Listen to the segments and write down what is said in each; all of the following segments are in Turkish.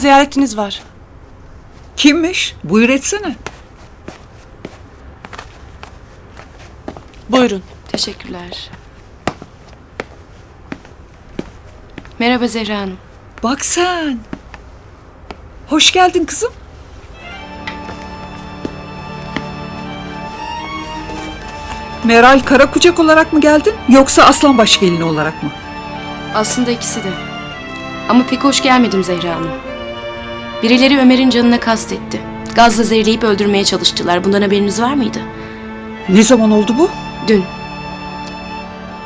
ziyaretiniz var. Kimmiş? Buyur etsene. Buyurun. Teşekkürler. Merhaba Zehra Hanım. Bak sen. Hoş geldin kızım. Meral Karakucak olarak mı geldin yoksa Aslanbaş gelini olarak mı? Aslında ikisi de. Ama pek hoş gelmedim Zehra Hanım. Birileri Ömer'in canına kastetti. Gazla zehirleyip öldürmeye çalıştılar. Bundan haberiniz var mıydı? Ne zaman oldu bu? Dün.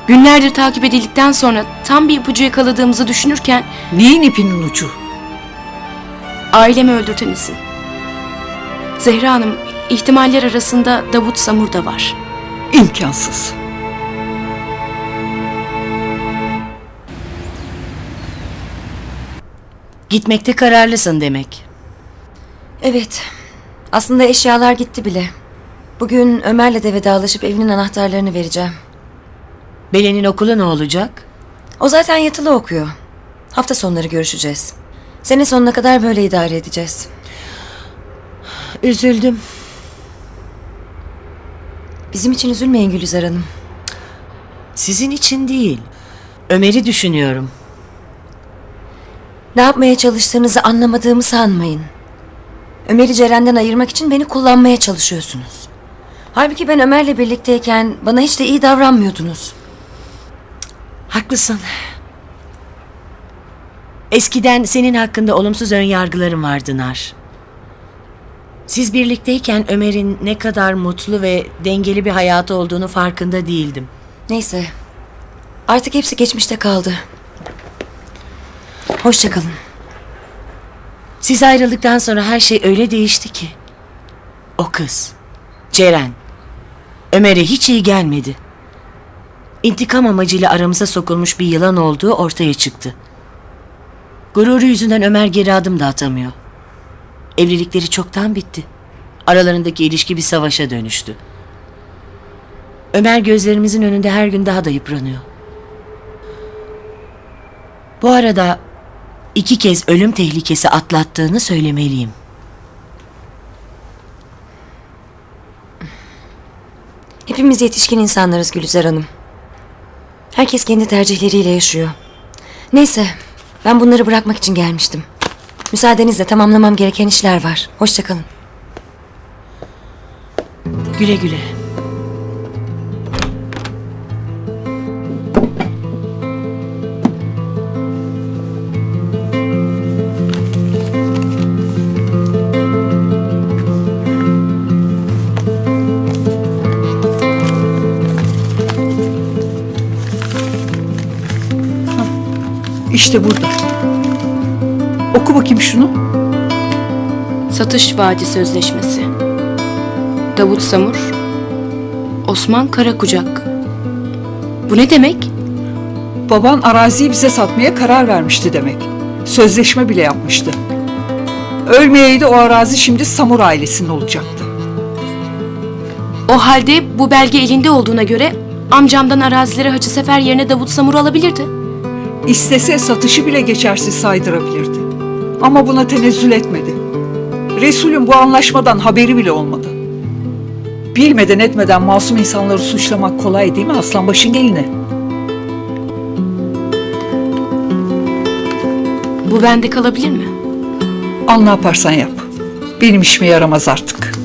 Günlerdir takip edildikten sonra tam bir ipucu yakaladığımızı düşünürken Neyin ipinin ucu? ailemi öldürten isim. Zehra Hanım, ihtimaller arasında Davut Samur da var. İmkansız. Gitmekte kararlısın demek. Evet. Aslında eşyalar gitti bile. Bugün Ömer'le de vedalaşıp evinin anahtarlarını vereceğim. Belen'in okulu ne olacak? O zaten yatılı okuyor. Hafta sonları görüşeceğiz. Sene sonuna kadar böyle idare edeceğiz. Üzüldüm. Bizim için üzülmeyin Gülizar Hanım. Sizin için değil. Ömer'i düşünüyorum. Ne yapmaya çalıştığınızı anlamadığımı sanmayın. Ömer'i Ceren'den ayırmak için beni kullanmaya çalışıyorsunuz. Halbuki ben Ömer'le birlikteyken bana hiç de iyi davranmıyordunuz. Haklısın. Eskiden senin hakkında olumsuz ön yargılarım vardı Nar. Siz birlikteyken Ömer'in ne kadar mutlu ve dengeli bir hayatı olduğunu farkında değildim. Neyse. Artık hepsi geçmişte kaldı. Hoşçakalın. Siz ayrıldıktan sonra her şey öyle değişti ki. O kız, Ceren, Ömer'e hiç iyi gelmedi. İntikam amacıyla aramıza sokulmuş bir yılan olduğu ortaya çıktı. Gururu yüzünden Ömer geri adım da atamıyor. Evlilikleri çoktan bitti. Aralarındaki ilişki bir savaşa dönüştü. Ömer gözlerimizin önünde her gün daha da yıpranıyor. Bu arada iki kez ölüm tehlikesi atlattığını söylemeliyim. Hepimiz yetişkin insanlarız Gülizar Hanım. Herkes kendi tercihleriyle yaşıyor. Neyse, ben bunları bırakmak için gelmiştim. Müsaadenizle tamamlamam gereken işler var. Hoşçakalın. Güle güle. İşte burada. Oku bakayım şunu. Satış vaadi sözleşmesi. Davut Samur, Osman Karakucak. Bu ne demek? Baban araziyi bize satmaya karar vermişti demek. Sözleşme bile yapmıştı. Ölmeyeydi o arazi şimdi Samur ailesinin olacaktı. O halde bu belge elinde olduğuna göre amcamdan arazileri Hacı Sefer yerine Davut Samur alabilirdi. İstese satışı bile geçersiz saydırabilirdi. Ama buna tenezzül etmedi. Resul'ün bu anlaşmadan haberi bile olmadı. Bilmeden etmeden masum insanları suçlamak kolay değil mi Aslanbaş'ın gelini? Bu bende kalabilir mi? Al ne yaparsan yap. Benim işime yaramaz artık.